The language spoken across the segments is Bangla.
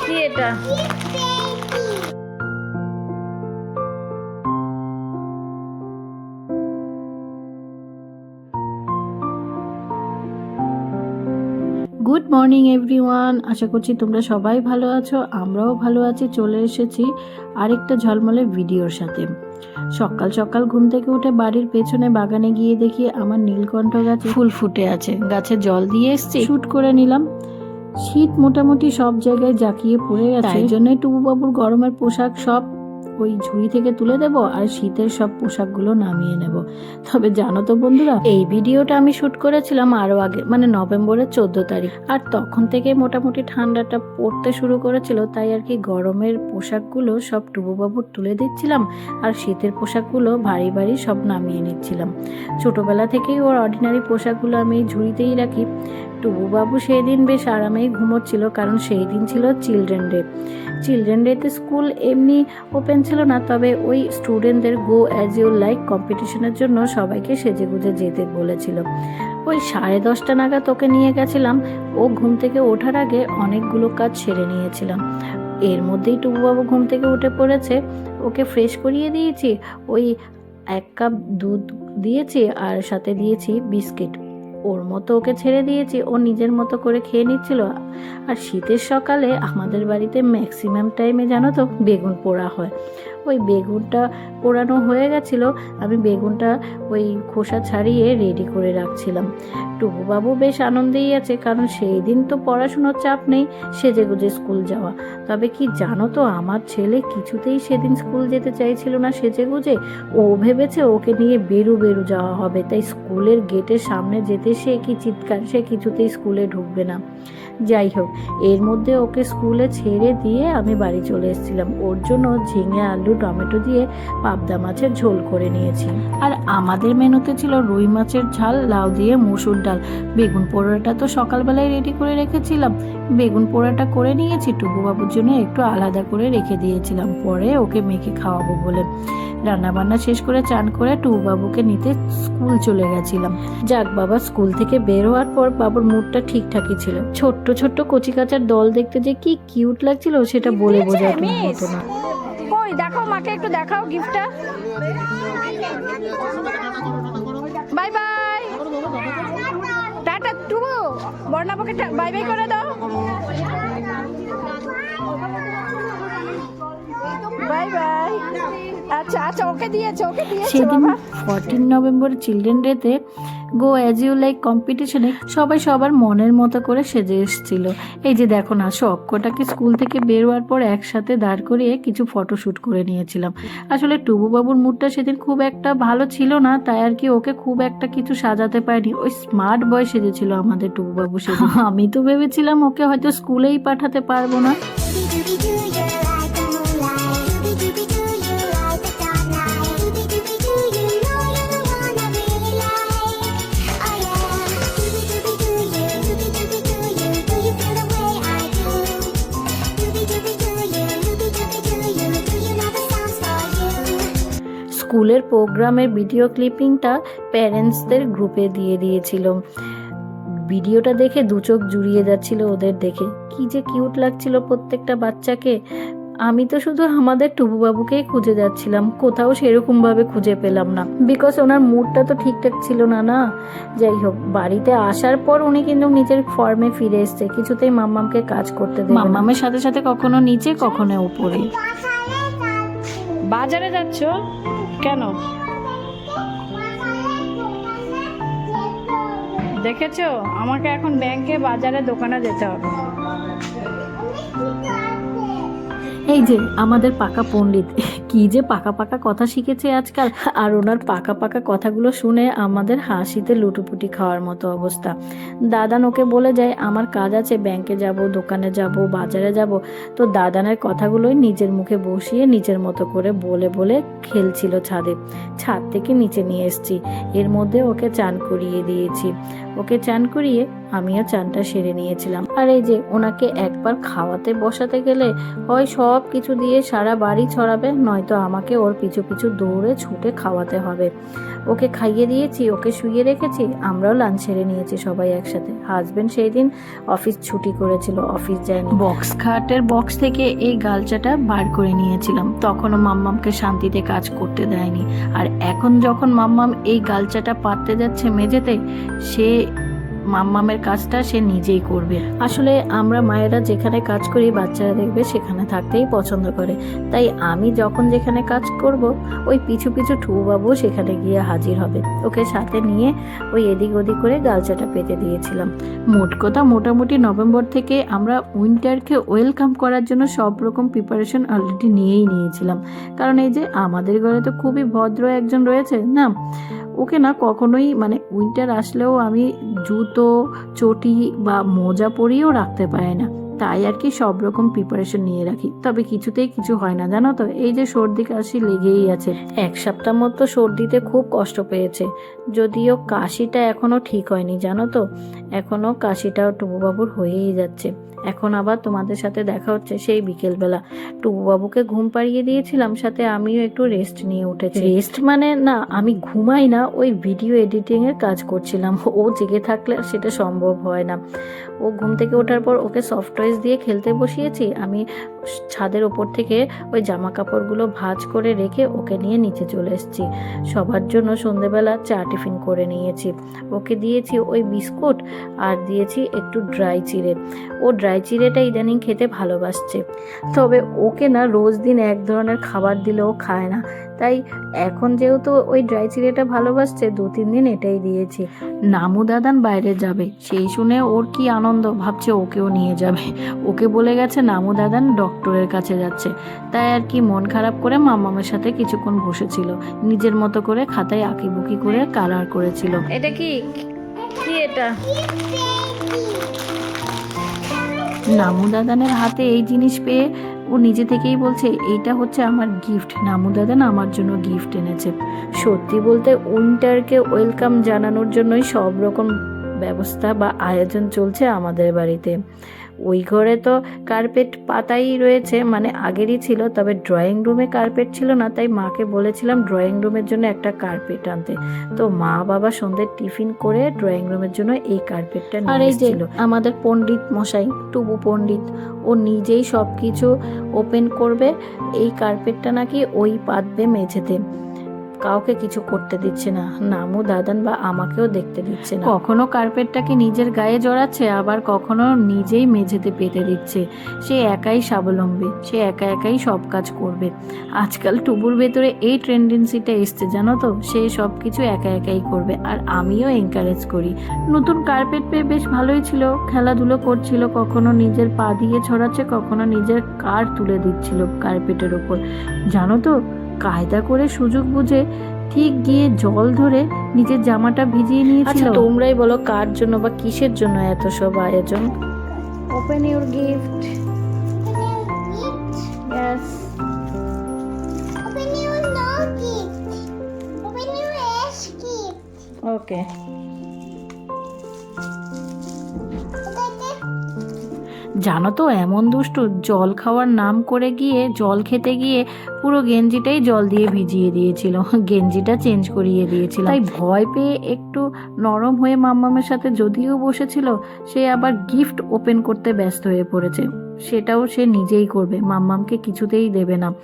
কি এটা? গুড মর্নিং এভরিওয়ান আশা করছি তোমরা সবাই ভালো আছো আমরাও ভালো আছি চলে এসেছি আরেকটা ঝলমলে ভিডিওর সাথে। সকাল সকাল ঘুম থেকে উঠে বাড়ির পেছনে বাগানে গিয়ে দেখি আমার নীলকণ্ঠ গাছ ফুল ফুটে আছে। গাছে জল দিয়ে এসছি শুট করে নিলাম। শীত মোটামুটি সব জায়গায় জাকিয়ে পড়ে গেছে। এই জন্যই টুবুবাবুর গরমের পোশাক সব ওই ঝুড়ি থেকে তুলে দেব আর শীতের সব পোশাকগুলো নামিয়ে নেব। তবে জানো তো বন্ধুরা, এই ভিডিওটা আমি শুট করেছিলাম আরও আগে মানে নভেম্বরের চোদ্দ তারিখ। আর তখন থেকে মোটামুটি ঠান্ডাটা পড়তে শুরু করেছিল, তাই আর কি গরমের পোশাকগুলো সব টুবুবাবুর তুলে দিচ্ছিলাম আর শীতের পোশাকগুলো ভারী ভারী সব নামিয়ে নিচ্ছিলাম। ছোটবেলা থেকেই ওর অর্ডিনারি পোশাকগুলো আমি ঝুড়িতেই রাখি। টুবুবাবু সেই দিন বেশ আরামেই ঘুমোচ্ছিল, কারণ সেই দিন ছিল চিলড্রেন ডে চিলড্রেন ডেতে স্কুল এমনি ওপেন ছিল না, তবে ওই স্টুডেন্টদের গো অ্যাজ ইউ লাইক কম্পিটিশনের জন্য সবাইকে সেজে গুজে যেতে বলেছিল। ওই সাড়ে দশটা নাগাদ ওকে নিয়ে গেছিলাম। ও ঘুম থেকে ওঠার আগে অনেকগুলো কাজ সেরে নিয়েছিলাম এর মধ্যেই টুকুবাবু ঘুম থেকে উঠে পড়েছে। ওকে ফ্রেশ করিয়ে দিয়েছি, ওই এক কাপ দুধ দিয়েছি আর সাথে দিয়েছি বিস্কিট। ওর মতো ওকে ছেড়ে দিয়েছি, ও নিজের মতো করে খেয়ে নিচ্ছিল। আর শীতের সকালে আমাদের বাড়িতে ম্যাক্সিমাম টাইমে জানো তো বেগুন পোড়া হয়। ওই বেগুনটা পোড়ানো হয়ে গেছিল, আমি বেগুনটা ওই খোসা ছাড়িয়ে রেডি করে রাখছিলাম। টুকুবাবু বেশ আনন্দেই আছে, কারণ সেই দিন তো পড়াশুনোর চাপ নেই সেজে গুজে স্কুল যাওয়া। তবে কি জানো তো, আমার ছেলে কিছুতেই সেদিন স্কুল যেতে চাইছিল না সেজে গুজে ও ভেবেছে ওকে নিয়ে বেরু বেরু যাওয়া হবে, তাই স্কুলের গেটের সামনে যেতে সে কি চিৎকার, সে কিছুতেই স্কুলে ঢুকবে না। যাই হোক, এর মধ্যে ওকে স্কুলে ছেড়ে দিয়ে আমি বাড়ি চলে এসেছিলাম। ওর জন্য ঝিঙে আলু টমেটো দিয়ে পাবদা মাছের ঝোল করে নিয়েছি। আর আমাদের মেনুতে ছিল রুই মাছের ঝাল লাউ দিয়ে মুসুর ডাল। বেগুন পোড়াটা তো সকালবেলায় রেডি করে রেখেছিলাম। বেগুন পোড়াটা করে নিয়েছি টুকুবাবুর জন্য একটু আলাদা করে রেখে দিয়েছিলাম। পরে ওকে মেখে খাওয়াবো বলে। রান্না বান্না শেষ করে চান করে টুবাবুকে নিতে স্কুল চলে গেছিলাম। যাক বাবা স্কুল থেকে বের হওয়ার পর বাবুর মুডটা ঠিকঠাকই ছিল। ছোট্ট ছোট্ট কচিকাচার দল দেখতে যে কি কিউট লাগছিল সেটা বলে বোঝানো হতো না। দেখাও গিফটটা। Bye bye. টাটা টুবু। বর্ণাপকে বাই বাই করে দাও। আচ্ছা আচ্ছা ওকে দিয়েছে ওকে দিয়েছে সেদিন ফোরটিন নভেম্বর চিলড্রেন ডেতে গো অ্যাজ ইউ লাইক কম্পিটিশনে সবাই সবার মনের মতো করে সেজে এসেছিল। এই যে দেখো না সবকটাকে স্কুল থেকে বেরোয়ার পর একসাথে দাঁড় করিয়ে কিছু ফটোশ্যুট করে নিয়েছিলাম। আসলে টুবু বাবুর মুডটা সেদিন খুব একটা ভালো ছিল না তাই আর কি ওকে খুব একটা কিছু সাজাতে পারিনি। ওই স্মার্ট বয় সেজেছিল আমাদের টুবু বাবু সেদিন। আমি তো ভেবেছিলাম ওকে হয়তো স্কুলেই পাঠাতে পারব না। স্কুলের প্রোগ্রামের ভিডিও ক্লিপিংটা প্যারেন্টসদের গ্রুপে দিয়ে দিয়েছিল। ভিডিওটা দেখে দু চোখ জুড়িয়ে যাচ্ছিল ওদের দেখে। কি যে কিউট লাগছিল প্রত্যেকটা বাচ্চাকে। আমি তো শুধু আমাদের টুবুবাবুকেই খুঁজে যাচ্ছিলাম কোথাও সেরকম ভাবে খুঁজে পেলাম না। বিকজ ওনার মুডটা তো ঠিকঠাক ছিল না না? যাই হোক বাড়িতে আসার পর উনি কিন্তু নিজের ফর্মে ফিরে এসছে। কিছুতেই মাম্মামকে কাজ করতে দেবে মাম্মামের সাথে সাথে কখনো নিচে কখনো উপরে। বাজারে যাচ্ছ? কেন? দেখেছ? আমাকে এখন ব্যাংকে বাজারে দোকানে যেতে হবে। এই যে আমাদের পাকা পণ্ডিত। কি যে পাকা পাকা কথা শিখেছে আজকাল। আর ওনার পাকা পাকা কথাগুলো শুনে আমাদের হাসিতে লুটুপুটি খাওয়ার মতো অবস্থা। দাদান ওকে বলে যায়, আমার কাজ আছে, ব্যাংকে যাব, দোকানে যাব, বাজারে যাব। তো দাদানের কথাগুলোই নিজের মুখে বসিয়ে নিজের মতো করে বলে বলে খেলছিল ছাদে। ছাদ থেকে নিচে নিয়ে এসেছি। এর মধ্যে ওকে চান করিয়ে দিয়েছি। ওকে চান করিয়ে আমিও চানটা সেরে নিয়েছিলাম। আর এই যে ওনাকে একবার খাওয়াতে বসাতে গেলে হয় সব কিছু দিয়ে সারা বাড়ি ছড়াবে, নয়তো আমাকে ওর পিছু পিছু দৌড়ে ছুটে খাওয়াতে হবে। ওকে খাইয়ে দিয়েছি, ওকে শুইয়ে রেখেছি, আমরাও লাঞ্চ সেরে নিয়েছি সবাই একসাথে। হাজবেন্ড সেই দিন অফিস ছুটি করেছিল অফিস যায়নি। বক্স খাটের বক্স থেকে এই গালচাটা বার করে নিয়েছিলাম। তখনও মাম্মামকে শান্তিতে কাজ করতে দেয়নি। আর এখন যখন মাম্মাম এই গালচাটা পাততে যাচ্ছে মেঝেতে, সে মাম্মামের কাজটা সে নিজেই করবে। আসলে আমরা মায়েরা যেখানে কাজ করি, বাচ্চারা দেখবে সেখানে থাকতেই পছন্দ করে। তাই আমি যখন যেখানে কাজ করব, ওই পিছু পিছু ঠুবাবু সেখানে গিয়ে হাজির হবে। ওকে সাথে নিয়ে ওই এদিক ওদিক করে গালচাটা পেতে দিয়েছিলাম। মোট কথা মোটামুটি নভেম্বর থেকে আমরা উইন্টারকে ওয়েলকাম করার জন্য সব রকম প্রিপারেশন অলরেডি নিয়েই নিয়েছিলাম। কারণ এই যে আমাদের ঘরে তো খুবই ভদ্র একজন রয়েছে, না? ওকে না কখনোই মানে উইন্টার আসলেও আমি জুতো, চটি বা মোজা পরিয়েও রাখতে পারি না। তাই আর কি সব রকম প্রিপারেশন নিয়ে রাখি। তবে কিছুতেই কিছু হয় না, জানো তো? এই যে সর্দি কাশি লেগেই আছে। এক সপ্তাহ মতো সর্দিতে খুব কষ্ট পেয়েছে। যদিও কাশিটা এখনও ঠিক হয়নি, জানো তো? এখনও কাশিটাও টুবুবাবুর হয়েই যাচ্ছে। এখন আবার তোমাদের সাথে দেখা হচ্ছে সেই বিকেলবেলা। টুবুবাবুকে ঘুম পাড়িয়ে দিয়েছিলাম, সাথে আমিও একটু রেস্ট নিয়ে উঠেছি। রেস্ট মানে না, আমি ঘুমাই না, ওই ভিডিও এডিটিং এর কাজ করছিলাম। ও জেগে থাকলে সেটা সম্ভব হয় না। ও ঘুম থেকে ওঠার পর ওকে সফট টয়েস দিয়ে খেলতে বসিয়েছি। আমি ছাদের ওপর থেকে ওই জামা কাপড়গুলো ভাঁজ করে রেখে ওকে নিয়ে নিচে চলে এসেছি। সবার জন্য সন্ধেবেলা চা টিফিন করে নিয়েছি। ওকে দিয়েছি ওই বিস্কুট আর দিয়েছি একটু ড্রাই চিড়ে। ও ড্রাই চিড়েটা ইদানিং খেতে ভালোবাসছে। তবে ওকে না রোজ দিন এক ধরনের খাবার দিলেও খায় না। তাই এখন যেহেতু ওই ড্রাই চিড়েটা ভালোবাসছে দু তিন দিন এটাই দিয়েছি। নামু দাদান বাইরে যাবে। সেই শুনে ওর কি আনন্দ ভাবছে ওকেও নিয়ে যাবে। ওকে বলে গেছে নামু দাদান ডক্টরের কাছে যাচ্ছে। তাই আর কি মন খারাপ করে মামামের সাথে কিছুক্ষণ বসেছিল। নিজের মতো করে খাতায় আঁকিবুকি করে কালার করেছিল। এটা কি? কি এটা? নামু দাদানের হাতে এই জিনিস পেয়ে ও নিজে থেকেই বলছে, এইটা হচ্ছে আমার গিফট নামুদাদান আমার জন্য গিফট এনেছে। সত্যি বলতে উইন্টারকে ওয়েলকাম জানানোর জন্যই সব রকম ব্যবস্থা বা আয়োজন চলছে আমাদের বাড়িতে। ওই ঘরে তো কার্পেট পাতাই রয়েছে মানে আগেরই ছিল তবে ড্রয়িং রুমে কার্পেট ছিল না তাই মাকে বলেছিলাম ড্রয়িং রুমের জন্য একটা কার্পেট আনতে। তো মা বাবা সন্ধ্যে টিফিন করে ড্রয়িং রুমের জন্য এই কার্পেটটা আর এই যে আমাদের পণ্ডিত মশাই টুবু পণ্ডিত ও নিজেই সব কিছু ওপেন করবে এই কার্পেটটা নাকি ওই পাতবে মেঝেতে। কাউকে কিছু করতে দিচ্ছে না নামু দাদান বা আমাকেও দেখতে দিচ্ছে না। কখনো কার্পেটটাকে নিজের গায়ে জড়াচ্ছে, আবার কখনো নিজেই মেঝেতে পেতে দিচ্ছে। সে একাই স্বাবলম্বী, সে একা একাই সব কাজ করবে। আজকাল টুবুর ভেতরে এই ট্রেন্ডেন্সিটা এসছে, জানো তো? সে সব কিছু একা একাই করবে, আর আমিও এনকারেজ করি। নতুন কার্পেট পেয়ে বেশ ভালোই ছিল, খেলাধুলো করছিল, কখনো নিজের পা দিয়ে ছড়াচ্ছে, কখনো নিজের কার তুলে দিচ্ছিল কার্পেটের ওপর। জানো তো কায়দা করে সুযোগ বুঝে ঠিক গিয়ে জল ধরে নিজের জামাটা ভিজিয়ে নিয়েছিল আচ্ছা, তোমরাই বলো কার জন্য বা কিসের জন্য এত সব আয়োজন open your gift Gift. Open your no gift. Open your ash gift. Okay জানো তো, এমন দুষ্টু, জল খাওয়ার নাম করে গিয়ে, জল খেতে গিয়ে পুরো গেঞ্জিটাই জল দিয়ে ভিজিয়ে দিয়েছিল। গেঞ্জিটা চেঞ্জ করিয়ে দিয়েছিল। তাই ভয় পেয়ে একটু নরম হয়ে মাম্মামের সাথে যদিও বসেছিল, সে আবার গিফট ওপেন করতে ব্যস্ত হয়ে পড়েছে। সেটাও সে নিজেই করবে, মাম্মামকে কিছুতেই দেবে না।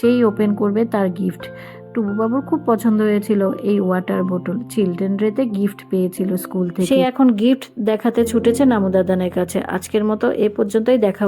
সেই ওপেন করবে তার গিফট। টুবুবাবুর খুব পছন্দ হয়েছিল এই ওয়াটার বোতল চিলড্রেন ডেতে গিফট পেয়েছিল স্কুল থেকে। সে এখন গিফট দেখাতে ছুটেছে নামুদাদানের কাছে। আজকের মতো এ পর্যন্তই দেখা